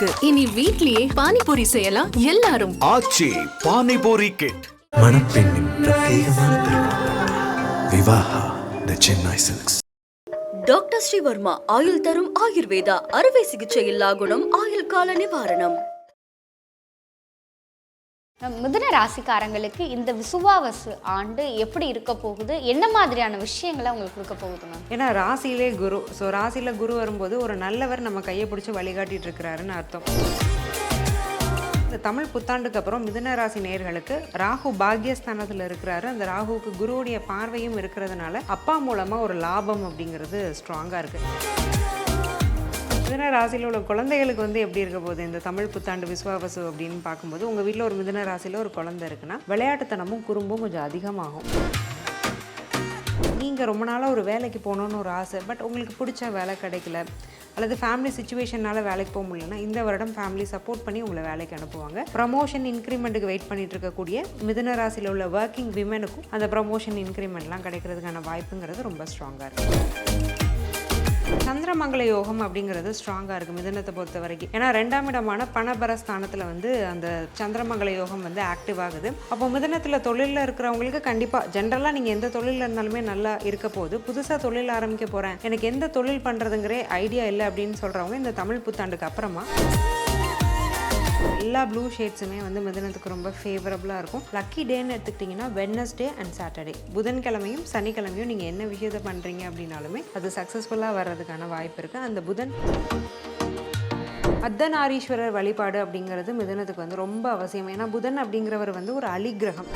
இருக்கு. இனி வீட்லயே பானிபூரி செய்யலாம். எல்லாரும். ஆச்சி பானிபூரி கிட் மணப்பெண்ணின் பிரத்யேகமான Vivaha the Chennai silks. Doctor Srivarma ஆயுள் தரும் ஆயுர்வேதா அறுவை சிகிச்சை இல்லா குணம் ஆயுள் கால நிவாரணம். மிதுன ராசிக்காரங்களுக்கு இந்த விசுவாவசு ஆண்டு எப்படி இருக்க போகுது? என்ன மாதிரியான விஷயங்களை உங்களுக்கு கொடுக்க போகுது மேம்? ஏன்னா ராசியிலே குரு. ஸோ ராசியில் குரு வரும்போது ஒரு நல்லவர் நம்ம கையை பிடிச்சி வழிகாட்டிட்டு இருக்கிறாருன்னு அர்த்தம். இந்த தமிழ் புத்தாண்டுக்கு அப்புறம் மிதுன ராசி நேயர்களுக்கு ராகு பாக்யஸ்தானத்தில் இருக்கிறாரு. அந்த ராகுவுக்கு குருவுடைய பார்வையும் இருக்கிறதுனால அப்பா மூலமாக ஒரு லாபம் அப்படிங்கிறது ஸ்ட்ராங்காக இருக்குது மிதன ராசியில் உள்ள குழந்தைகளுக்கு வந்து எப்படி இருக்க போகுது? இந்த தமிழ் புத்தாண்டு விஸ்வாவசு அப்படின்னு பார்க்கும்போது உங்கள் வீட்டில் ஒரு மிதன ராசியில் ஒரு குழந்தை இருக்குன்னா விளையாட்டுத்தனமும் குறும்பும் கொஞ்சம் அதிகமாகும். நீங்கள் ரொம்ப நாளாக ஒரு வேலைக்கு போகணுன்னு ஒரு ஆசை பட் உங்களுக்கு பிடிச்ச வேலை கிடைக்கல அல்லது ஃபேமிலி சுச்சுவேஷனால் வேலைக்கு போக முடியலன்னா இந்த வருடம் ஃபேமிலி சப்போர்ட் பண்ணி உங்களை வேலைக்கு அனுப்புவாங்க. ப்ரமோஷன் இன்க்ரிமெண்ட்டுக்கு வெயிட் பண்ணிட்டு இருக்கக்கூடிய மிதன ராசியில் உள்ள ஒர்க்கிங் விமனுக்கும் அந்த ப்ரமோஷன் இன்க்ரிமெண்ட்லாம் கிடைக்கிறதுக்கான வாய்ப்புங்கிறது ரொம்ப ஸ்ட்ராங்காக இருக்கும் சந்திரமங்கல யோகம் அப்படிங்கிறது ஸ்ட்ராங்காக இருக்கும் மிதனத்தை பொறுத்த வரைக்கும். ஏன்னா ரெண்டாம் இடமான பணபர ஸ்தானத்தில் வந்து அந்த சந்திரமங்கல யோகம் வந்து ஆக்டிவ் ஆகுது. அப்போ மிதனத்தில் தொழிலில் இருக்கிறவங்களுக்கு கண்டிப்பாக ஜென்ரலாக நீங்கள் எந்த தொழிலில் இருந்தாலுமே நல்லா இருக்க போது புதுசாக தொழில் ஆரம்பிக்க போகிறேன் எனக்கு எந்த தொழில் பண்ணுறதுங்கிற ஐடியா இல்லை அப்படின்னு சொல்கிறவங்க இந்த தமிழ் புத்தாண்டுக்கு அப்புறமா எல்லா ப்ளூ ஷேட்ஸுமே வந்து மிதனத்துக்கு ரொம்ப ஃபேவரபுளாக இருக்கும். லக்கி டேன்னு எடுத்துக்கிட்டிங்கன்னா வெட்னஸ்டே அண்ட் சாட்டர்டே புதன்கிழமையும் சனிக்கிழமையும் நீங்கள் என்ன விஷயத்தை பண்ணுறீங்க அப்படின்னாலுமே அது சக்ஸஸ்ஃபுல்லாக வர்றதுக்கான வாய்ப்பு இருக்குது அந்த புதன் அர்த்தநாரீஸ்வரர் வழிபாடு அப்படிங்கிறது மிதனத்துக்கு வந்து ரொம்ப அவசியம். ஏன்னா புதன் அப்படிங்கிறவர் வந்து ஒரு அலிகிரகம்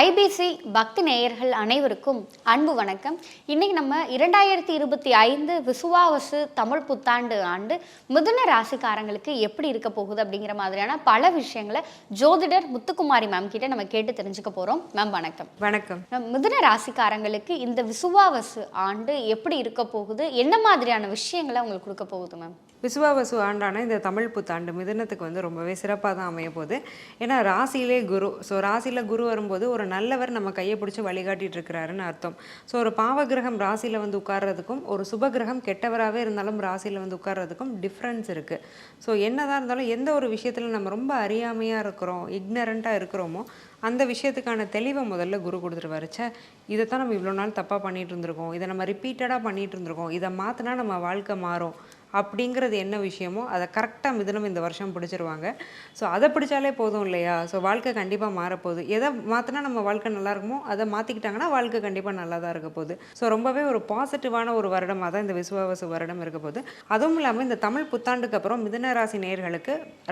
ஐபிசி பக்தி நேயர்கள் அனைவருக்கும் அன்பு வணக்கம். இன்னைக்கு நம்ம இரண்டாயிரத்தி இருபத்தி ஐந்து விசுவாவசு தமிழ் புத்தாண்டு ஆண்டு மிதுன ராசிக்காரங்களுக்கு எப்படி இருக்க போகுது அப்படிங்கிற மாதிரியான பல விஷயங்களை ஜோதிடர் முத்துக்குமாரி மேம் கிட்ட நம்ம கேட்டு தெரிஞ்சுக்க போறோம். மேம் வணக்கம். வணக்கம். மிதுன ராசிக்காரங்களுக்கு இந்த விசுவாவசு ஆண்டு எப்படி இருக்க போகுது? என்ன மாதிரியான விஷயங்களை உங்களுக்கு கொடுக்க போகுது மேம் விசுவாவசு ஆண்டான இந்த தமிழ் புத்தாண்டு மிதுனத்துக்கு வந்து ரொம்பவே சிறப்பாக தான் அமைய போகுது. ஏன்னா ராசியிலே குரு. ஸோ ராசியில் குரு வரும்போது ஒரு நல்லவர் நம்ம கையை பிடிச்சி வழிகாட்டிட்டு இருக்கிறாருன்னு அர்த்தம். ஸோ ஒரு பாவகிரகம் ராசியில் வந்து உட்கார்றதுக்கும் ஒரு சுபகிரகம் கெட்டவராகவே இருந்தாலும் ராசியில் வந்து உட்கார்றதுக்கும் டிஃப்ரென்ஸ் இருக்குது ஸோ என்னதான் இருந்தாலும் எந்த ஒரு விஷயத்தில் நம்ம ரொம்ப அறியாமையாக இருக்கிறோம் இக்னரண்ட்டாக இருக்கிறோமோ அந்த விஷயத்துக்கான தெளிவை முதல்ல குரு கொடுத்துருவாரு. ச்சே தான் நம்ம இவ்வளோ நாள் தப்பாக பண்ணிகிட்டு இருந்திருக்கோம் இதை நம்ம ரிப்பீட்டடாக பண்ணிகிட்டு இருந்திருக்கோம் இதை மாற்றினா நம்ம வாழ்க்கை மாறும். அப்படிங்கிறது என்ன விஷயமோ அதை கரெக்டாக மிதனம் இந்த வருஷம் பிடிச்சிருவாங்க. ஸோ அதை பிடிச்சாலே போதும் இல்லையா? ஸோ வாழ்க்கை கண்டிப்பாக மாறப்போகுது. எதை மாற்றினா நம்ம வாழ்க்கை நல்லா இருக்குமோ அதை மாற்றிக்கிட்டாங்கன்னா வாழ்க்கை கண்டிப்பாக நல்லா தான் இருக்க போகுது. ஸோ ரொம்பவே ஒரு பாசிட்டிவான ஒரு வருடமாக தான் இந்த விசுவாவசு வருடம் இருக்க போகுது. அதுவும் இல்லாமல் இந்த தமிழ் புத்தாண்டுக்கு அப்புறம் மிதுன ராசி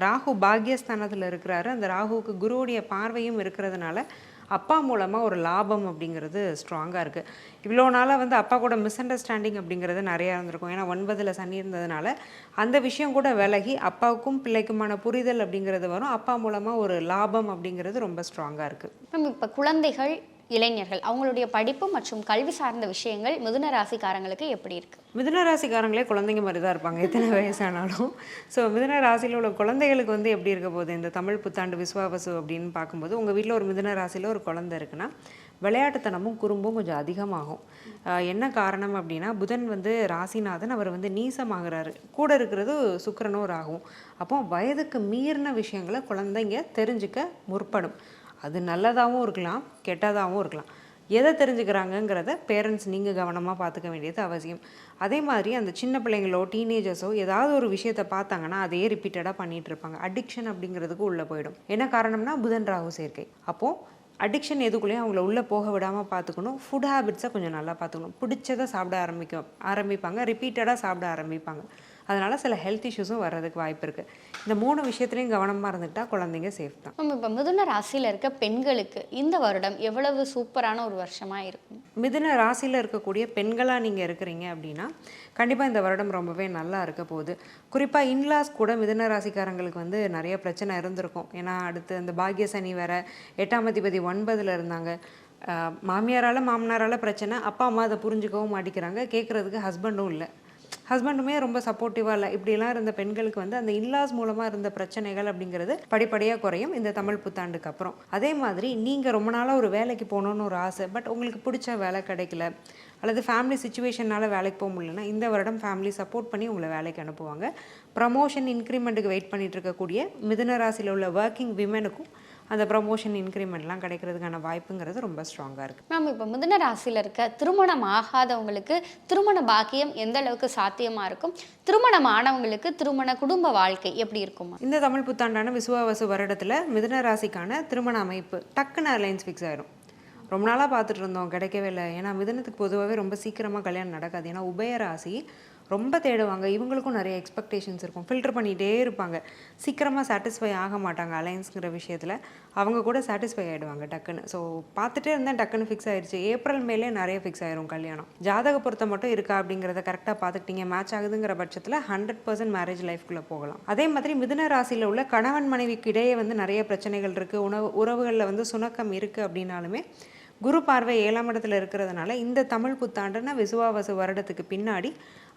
ராகு பாக்யஸ்தானத்தில் இருக்கிறாரு. அந்த ராகுவுக்கு குருவுடைய பார்வையும் இருக்கிறதுனால அப்பா மூலமாக ஒரு லாபம் அப்படிங்கிறது ஸ்ட்ராங்காக இருக்குது இவ்வளோ நாளாக வந்து அப்பா கூட மிஸ் அண்டர்ஸ்டாண்டிங் அப்படிங்கிறது நிறையா இருந்திருக்கும். ஏன்னா ஒன்பதில் சனி இருந்ததுனால அந்த விஷயம் கூட விலகி அப்பாவுக்கும் பிள்ளைக்குமான புரிதல் அப்படிங்கிறது வரும். அப்பா மூலமாக ஒரு லாபம் அப்படிங்கிறது ரொம்ப ஸ்ட்ராங்காக இருக்குது மேம் இப்போ குழந்தைகள் இளைஞர்கள். அவங்களுடைய படிப்பு மற்றும் கல்வி சார்ந்த விஷயங்கள் மிதுன ராசிக்காரங்களுக்கு எப்படி இருக்கு? மிதுன ராசிக்காரங்களே குழந்தைங்க மாதிரி தான் இருப்பாங்க எத்தனை வயசானாலும். ஸோ மிதுன ராசியில் உள்ள குழந்தைகளுக்கு வந்து எப்படி இருக்க போகுது? இந்த தமிழ் புத்தாண்டு விஸ்வாவசு அப்படின்னு பார்க்கும்போது உங்கள் வீட்டில் ஒரு மிதுன ராசியில் ஒரு குழந்தை இருக்குன்னா விளையாட்டுத்தனமும் குறும்பும் கொஞ்சம் அதிகமாகும். என்ன காரணம் அப்படின்னா புதன் வந்து ராசிநாதன் அவர் வந்து நீசமாகிறாரு. கூட இருக்கிறது சுக்கரனோ ராகும் அப்போ வயதுக்கு மீறின விஷயங்களை குழந்தைங்க தெரிஞ்சுக்க முற்படும். அது நல்லதாகவும் இருக்கலாம் கெட்டதாகவும் இருக்கலாம். எதை தெரிஞ்சுக்கிறாங்கங்கிறத பேரண்ட்ஸ் நீங்கள் கவனமாக பார்த்துக்க வேண்டியது அவசியம். அதே மாதிரி அந்த சின்ன பிள்ளைங்களோ டீனேஜர்ஸோ ஏதாவது ஒரு விஷயத்தை பார்த்தாங்கன்னா அதையே ரிப்பீட்டடாக பண்ணிகிட்டு இருப்பாங்க. அடிக்ஷன் அப்படிங்கிறதுக்கு உள்ளே போயிடும். என்ன காரணம்னா புதன் ராகு சேர்க்கை. அப்போது அடிக்ஷன் எதுக்குள்ளேயும் அவங்கள உள்ளே போக விடாமல் பார்த்துக்கணும். ஃபுட் ஹேபிட்ஸை கொஞ்சம் நல்லா பார்த்துக்கணும். பிடிச்சதை சாப்பிட ஆரம்பிக்க ஆரம்பிப்பாங்க. ரிப்பீட்டடாக சாப்பிட ஆரம்பிப்பாங்க. அதனால் சில ஹெல்த் இஷ்யூஸும் வர்றதுக்கு வாய்ப்பு இருக்குது இந்த மூணு விஷயத்துலையும் கவனமாக இருந்துட்டா குழந்தைங்க சேஃப் தான். மேம் இப்போ மிதுன ராசியில் இருக்க பெண்களுக்கு இந்த வருடம் எவ்வளவு சூப்பரான ஒரு வருஷமா இருக்கும்? மிதுன ராசியில் இருக்கக்கூடிய பெண்களாக நீங்கள் இருக்கிறீங்க அப்படின்னா கண்டிப்பாக இந்த வருடம் ரொம்பவே நல்லா இருக்க போகுது. குறிப்பாக இன்லாஸ் கூட மிதுன ராசிக்காரங்களுக்கு வந்து நிறைய பிரச்சனை இருந்திருக்கும். ஏன்னா அடுத்து அந்த பாக்ய சனி வேற எட்டாம் அதிபதி ஒன்பதில் இருந்தாங்க. மாமியாரால மாமனாரால பிரச்சனை அப்பா அம்மா அதை புரிஞ்சுக்கவும் மாட்டிக்கிறாங்க. கேட்குறதுக்கு ஹஸ்பண்டும் இல்லை. ஹஸ்பண்டுமே ரொம்ப சப்போர்ட்டிவாக இல்லை. இப்படிலாம் இருந்த பெண்களுக்கு வந்து அந்த இல்லாஸ் மூலமாக இருந்த பிரச்சனைகள் அப்படிங்கிறது படிப்படியாக குறையும் இந்த தமிழ் புத்தாண்டுக்கு அப்புறம். அதே மாதிரி நீங்கள் ரொம்ப நாளாக ஒரு வேலைக்கு போகணுன்னு ஒரு ஆசை பட் உங்களுக்கு பிடிச்ச வேலை கிடைக்கல அல்லது ஃபேமிலி சுச்சுவேஷனால் வேலைக்கு போக முடியலன்னா இந்த வருடம் ஃபேமிலி சப்போர்ட் பண்ணி உங்களை வேலைக்கு அனுப்புவாங்க. ப்ரமோஷன் இன்க்ரிமெண்ட்டுக்கு வெயிட் பண்ணிகிட்டு இருக்கக்கூடிய மிதுன ராசியில் உள்ள ஒர்க்கிங் விமனுக்கும் அந்த ப்ரமோஷன் இன்க்ரிமெண்ட்லாம் கிடைக்கிறதுக்கான வாய்ப்புங்கிறது ரொம்ப ஸ்ட்ராங்காக இருக்குது மேம் இப்போ மிதுன ராசியில் இருக்க திருமணம் ஆகாதவங்களுக்கு திருமண பாக்கியம் எந்த அளவுக்கு சாத்தியமாக இருக்கும்? திருமணம் ஆனவங்களுக்கு திருமண குடும்ப வாழ்க்கை எப்படி இருக்குமா? இந்த தமிழ் புத்தாண்டான விசுவாவசு வருடத்தில் மிதுன ராசிக்கான திருமண அமைப்பு டக்குன்னு அலைன்ஸ் ஃபிக்ஸ் ஆயிரும். ரொம்ப நாளாக பார்த்துட்டு இருந்தோம் கிடைக்கவே இல்லை. ஏன்னா மிதுனத்துக்கு பொதுவாகவே ரொம்ப சீக்கிரமாக கல்யாணம் நடக்காது. ஏன்னா உபய ராசி ரொம்ப தேடுவாங்க. இவங்களுக்கும் நிறைய எக்ஸ்பெக்டேஷன்ஸ் இருக்கும். ஃபில்டர் பண்ணிகிட்டே இருப்பாங்க. சீக்கிரமாக சாட்டிஸ்ஃபை ஆக மாட்டாங்க அலையன்ஸுங்கிற விஷயத்தில். அவங்க கூட சாட்டிஸ்ஃபை ஆகிடுவாங்க டக்குன்னு. ஸோ பார்த்துட்டே இருந்தால் டக்குன்னு ஃபிக்ஸ் ஆயிடுச்சு. ஏப்ரல் மேலே நிறைய ஃபிக்ஸ் ஆயிரும் கல்யாணம். ஜாதக பொருத்தம் மட்டும் இருக்கா அப்படிங்கிறத கரெக்டாக பார்த்துக்கிட்டீங்க. மேட்ச் ஆகுதுங்கிற பட்சத்தில் ஹண்ட்ரட் பர்சன்ட் மேரேஜ் லைஃப்குள்ளே போகலாம். அதே மாதிரி மிதுன ராசியில் உள்ள கணவன் மனைவிக்கு இடையே வந்து நிறைய பிரச்சனைகள் இருக்குது உணவு உறவுகளில் வந்து சுணக்கம் இருக்குது அப்படின்னாலுமே குரு பார்வை ஏழாம் இடத்துல இருக்கிறதுனால இந்த தமிழ் புத்தாண்டுன்னா விசுவாவசு வருடத்துக்கு பின்னாடி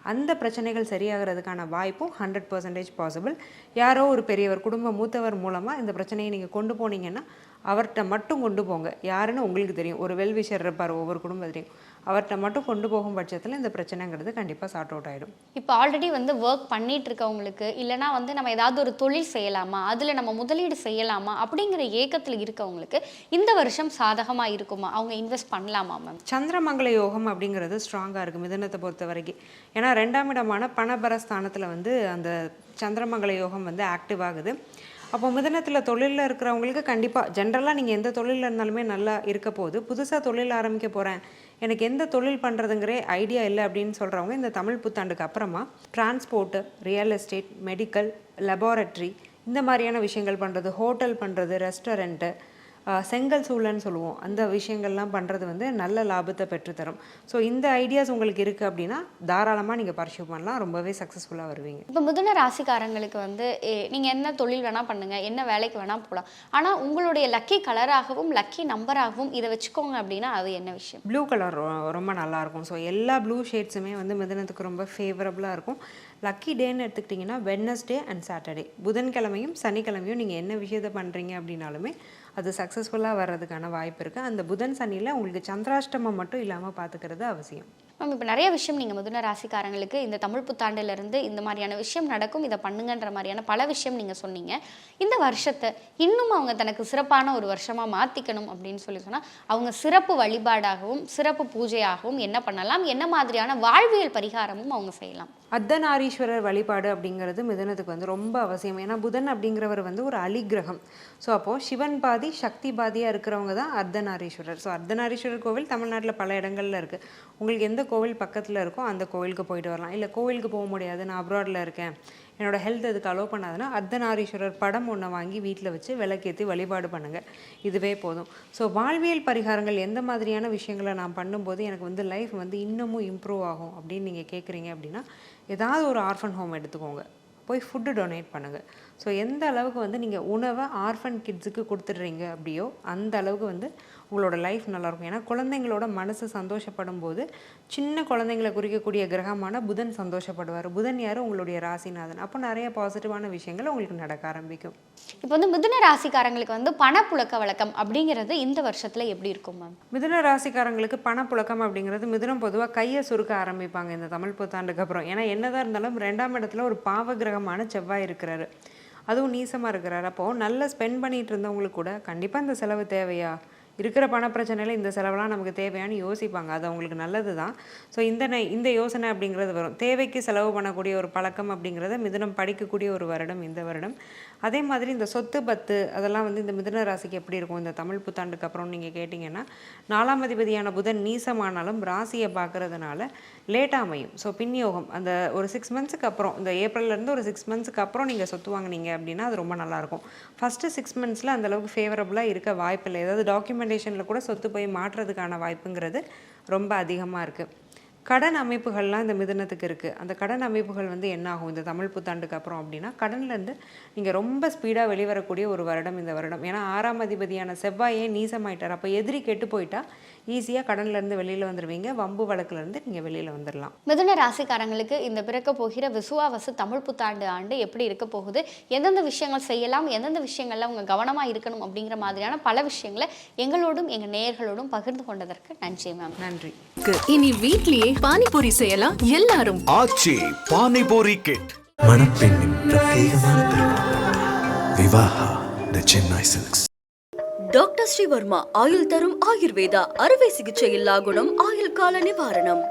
அந்த பிரச்சனைகள் சரியாகிறதுக்கான வாய்ப்பும் ஹண்ட்ரட் பர்சன்டேஜ் பாசிபிள் யாரோ ஒரு பெரியவர் குடும்ப மூத்தவர் மூலமாக இந்த பிரச்சனையை நீங்கள் கொண்டு போனீங்கன்னா அவர்கிட்ட மட்டும் கொண்டு போங்க. யாருன்னு உங்களுக்கு தெரியும். ஒரு வெல்விஷர் இருப்பார் ஒவ்வொரு குடும்பத்திலையும். அவர்கிட்ட மட்டும் கொண்டு போகும் பட்சத்தில் இந்த பிரச்சனைங்கிறது கண்டிப்பாக சார்ட் அவுட் ஆகிடும் இப்போ ஆல்ரெடி வந்து ஒர்க் பண்ணிட்டு இருக்கவங்களுக்கு இல்லைனா வந்து நம்ம ஏதாவது ஒரு தொழில் செய்யலாமா? அதில் நம்ம முதலீடு செய்யலாமா? அப்படிங்கிற ஏக்கத்தில் இருக்கவங்களுக்கு இந்த வருஷம் சாதகமாக இருக்குமா? அவங்க இன்வெஸ்ட் பண்ணலாமா மேம் சந்திரமங்கல யோகம் அப்படிங்கிறது ஸ்ட்ராங்காக இருக்குது மிதுனத்தை பொறுத்த வரைக்கும். ஏன்னா ரெண்டாம் இடமான பணபரஸ்தானத்தில் வந்து அந்த சந்திரமங்கல யோகம் வந்து ஆக்டிவ் ஆகுது. அப்போ மிதனத்தில் தொழிலில் இருக்கிறவங்களுக்கு கண்டிப்பாக ஜென்ரலாக நீங்கள் எந்த தொழிலில் இருந்தாலுமே நல்லா இருக்க போகுது. புதுசாக தொழில் ஆரம்பிக்க போகிறேன் எனக்கு எந்த தொழில் பண்ணுறதுங்கிற ஐடியா இல்லை அப்படின்னு சொல்கிறவங்க இந்த தமிழ் புத்தாண்டுக்கு அப்புறமா transport real estate medical laboratory இந்த மாதிரியான விஷயங்கள் பண்ணுறது ஹோட்டல் பண்ணுறது ரெஸ்டாரண்ட்டு செங்கல் சூளைன்னு சொல்லுவோம். அந்த விஷயங்கள்லாம் பண்ணுறது வந்து நல்ல லாபத்தை பெற்றுத்தரும். ஸோ இந்த ஐடியாஸ் உங்களுக்கு இருக்குது அப்படின்னா தாராளமாக நீங்கள் பர்சியூ பண்ணலாம். ரொம்பவே சக்ஸஸ்ஃபுல்லாக வருவீங்க. இப்போ மிதுன ராசிக்காரங்களுக்கு வந்து நீங்கள் என்ன தொழில் வேணால் பண்ணுங்கள் என்ன வேலைக்கு வேணால் போகலாம் ஆனால் உங்களுடைய லக்கி கலராகவும் லக்கி நம்பராகவும் இதை வச்சுக்கோங்க அப்படின்னா அது என்ன விஷயம்? ப்ளூ கலர் ரொம்ப நல்லாயிருக்கும் ஸோ எல்லா ப்ளூ ஷேட்ஸுமே வந்து மிதனத்துக்கு ரொம்ப ஃபேவரபுளாக இருக்கும். லக்கி டேன்னு எடுத்துக்கிட்டிங்கன்னா வெட்னஸ்டே அண்ட் சாட்டர்டே புதன்கிழமையும் சனிக்கிழமையும் நீங்கள் என்ன விஷயத்தை பண்ணுறீங்க அப்படின்னாலுமே அது சக்ஸஸ்ஃபுல்லாக வர்றதுக்கான வாய்ப்பு இருக்குது அந்த புதன் சனியில் உங்களுக்கு சந்திராஷ்டமம் மட்டும் இல்லாமல் பார்த்துக்கிறது அவசியம். மேம் இப்போ நிறைய விஷயம் நீங்கள் முதல ராசிக்காரங்களுக்கு இந்த தமிழ் புத்தாண்டிலிருந்து இந்த மாதிரியான விஷயம் நடக்கும் இதை பண்ணுங்கன்ற மாதிரியான பல விஷயம் நீங்கள் சொன்னீங்க. இந்த வருஷத்தை இன்னும் அவங்க தனக்கு சிறப்பான ஒரு வருஷமாக மாற்றிக்கணும் அப்படின்னு சொல்லி சொன்னால் அவங்க சிறப்பு வழிபாடாகவும் சிறப்பு பூஜையாகவும் என்ன பண்ணலாம்? என்ன மாதிரியான வாழ்வியல் பரிகாரமும் அவங்க செய்யலாம்? அர்த்தநாரீஸ்வரர் வழிபாடு அப்படிங்கிறது மிதனத்துக்கு வந்து ரொம்ப அவசியம். ஏன்னா புதன் அப்படிங்கிறவர் வந்து ஒரு அலிகிரகம் ஸோ அப்போது சிவன் பாதி சக்தி பாதியாக இருக்கிறவங்க தான் அர்த்தநாரீஸ்வரர். ஸோ அர்த்தநாரீஸ்வரர் கோவில் தமிழ்நாட்டில் பல இடங்களில் இருக்குது உங்களுக்கு எந்த கோவில் பக்கத்தில் இருக்கோ அந்த கோவிலுக்கு போயிட்டு வரலாம். இல்லை கோவிலுக்கு போக முடியாது. நான் அப்ராடில் இருக்கேன். என்னோட ஹெல்த் அதுக்கு அலோவ் பண்ணாதுன்னா அர்த்தநாரீஸ்வரர் படம் ஒன்று வாங்கி வீட்டில் வச்சு விளக்கேற்றி வழிபாடு பண்ணுங்கள் இதுவே போதும். ஸோ வாழ்வியல் பரிகாரங்கள் எந்த மாதிரியான விஷயங்களை நான் பண்ணும்போது எனக்கு வந்து லைஃப் வந்து இன்னமும் இம்ப்ரூவ் ஆகும் அப்படின்னு நீங்கள் கேட்குறீங்க அப்படின்னா ஏதாவது ஒரு ஆர்ஃபன் ஹோம் எடுத்துக்கோங்க. போய் ஃபுட்டு டொனேட் பண்ணுங்கள் ஸோ எந்த அளவுக்கு வந்து நீங்கள் உணவை ஆர்ஃபன் கிட்ஸுக்கு கொடுத்துட்றீங்க அப்படியோ அந்த அளவுக்கு வந்து உங்களோட லைஃப் நல்லாயிருக்கும். ஏன்னா குழந்தைங்களோட மனசு சந்தோஷப்படும் போது சின்ன குழந்தைங்களை குறிக்கக்கூடிய கிரகமான புதன் சந்தோஷப்படுவார். புதன் யார்? உங்களுடைய ராசிநாதன். அப்போ நிறைய பாசிட்டிவான விஷயங்கள் உங்களுக்கு நடக்க ஆரம்பிக்கும். இப்போ வந்து மிதுன ராசிக்காரங்களுக்கு வந்து பணப்புழக்க வழக்கம் அப்படிங்கிறது இந்த வருஷத்தில் எப்படி இருக்கும் மேம்? மிதுன ராசிக்காரங்களுக்கு பணப்புழக்கம் அப்படிங்கிறது மிதுனம் பொதுவாக கையை சுருக்க ஆரம்பிப்பாங்க இந்த தமிழ் புத்தாண்டுக்கு அப்புறம். ஏன்னா என்னதான் இருந்தாலும் ரெண்டாம் இடத்துல ஒரு பாவ கிரகமான செவ்வாய் இருக்கிறாரு. அதுவும் நீசமாக இருக்கிறார். அப்போது நல்லா ஸ்பெண்ட் பண்ணிகிட்டு இருந்தவங்களுக்கு கூட கண்டிப்பாக இந்த செலவு தேவையா? இருக்கிற பண பிரச்சனையில் இந்த செலவெல்லாம் நமக்கு தேவையான்னு யோசிப்பாங்க. அது அவங்களுக்கு நல்லது தான் ஸோ இந்த இந்த யோசனை அப்படிங்கிறது வரும். தேவைக்கு செலவு பண்ணக்கூடிய ஒரு பழக்கம் அப்படிங்கிறத மிதுனம் படிக்கக்கூடிய ஒரு வருடம் இந்த வருடம். அதே மாதிரி இந்த சொத்து பத்து அதெல்லாம் வந்து இந்த மிதுன ராசிக்கு எப்படி இருக்கும்? இந்த தமிழ் புத்தாண்டுக்கு அப்புறம் நீங்கள் கேட்டிங்கன்னா நாலாம் அதிபதியான புதன் நீசமானாலும் ராசியை பார்க்குறதுனால லேட்டாக அமையும். ஸோ பின்யோகம். அந்த ஒரு சிக்ஸ் மந்த்ஸுக்கு அப்புறம் இந்த ஏப்ரல்லேருந்து ஒரு சிக்ஸ் மந்த்ஸுக்கு அப்புறம் நீங்கள் சொத்து வாங்குனீங்க அப்படின்னா அது ரொம்ப நல்லாயிருக்கும் ஃபஸ்ட்டு சிக்ஸ் மந்த்ஸில் அந்தளவுக்கு ஃபேவரபுளாக இருக்க வாய்ப்பில்லை. ஏதாவது டாக்குமெண்ட் ரெக்கமெண்டேஷனில் கூட சொத்து போய் மாற்றுறதுக்கான வாய்ப்புங்கிறது ரொம்ப அதிகமாக இருக்குது கடன் அமைப்புகள்லாம் இந்த மிதுனத்துக்கு இருக்குது அந்த கடன் அமைப்புகள் வந்து என்ன ஆகும்? இந்த தமிழ் புத்தாண்டுக்கு அப்புறம் அப்படின்னா கடன்லேருந்து நீங்கள் ரொம்ப ஸ்பீடாக வெளிவரக்கூடிய ஒரு வருடம் இந்த வருடம். ஏன்னா ஆறாம் அதிபதியான செவ்வாயே நீசமாயிட்டார். அப்போ எதிரி கெட்டு போயிட்டா ஈஸியாக கடன்லேருந்து வெளியில் வந்துடுவீங்க வம்பு வழக்குலேருந்து நீங்கள் வெளியில் வந்துடலாம் மிதுன ராசிக்காரங்களுக்கு இந்த பிறக்க போகிற விசுவாவசு தமிழ் புத்தாண்டு ஆண்டு எப்படி இருக்க போகுது? எந்தெந்த விஷயங்கள் செய்யலாம்? எந்தெந்த விஷயங்கள்ல அவங்க கவனமாக இருக்கணும்? அப்படிங்கிற மாதிரியான பல விஷயங்களை எங்களோடும் எங்கள் நேயர்களோடும் பகிர்ந்து கொண்டதற்கு நன்றி மேம். நன்றி. இனி வீட்லயே பானிபூரி செய்யலாம் எல்லாரும். ஆச்சி பானிபூரி கிட் மணப்பெண்ணின் பிரத்யேகமான Vivaha the Chennai Silks doctor Srivarma ஆயுள் தரும் ஆயுர்வேதா அறுவை சிகிச்சை இல்லா குணம் ஆயுள் கால நிவாரணம்.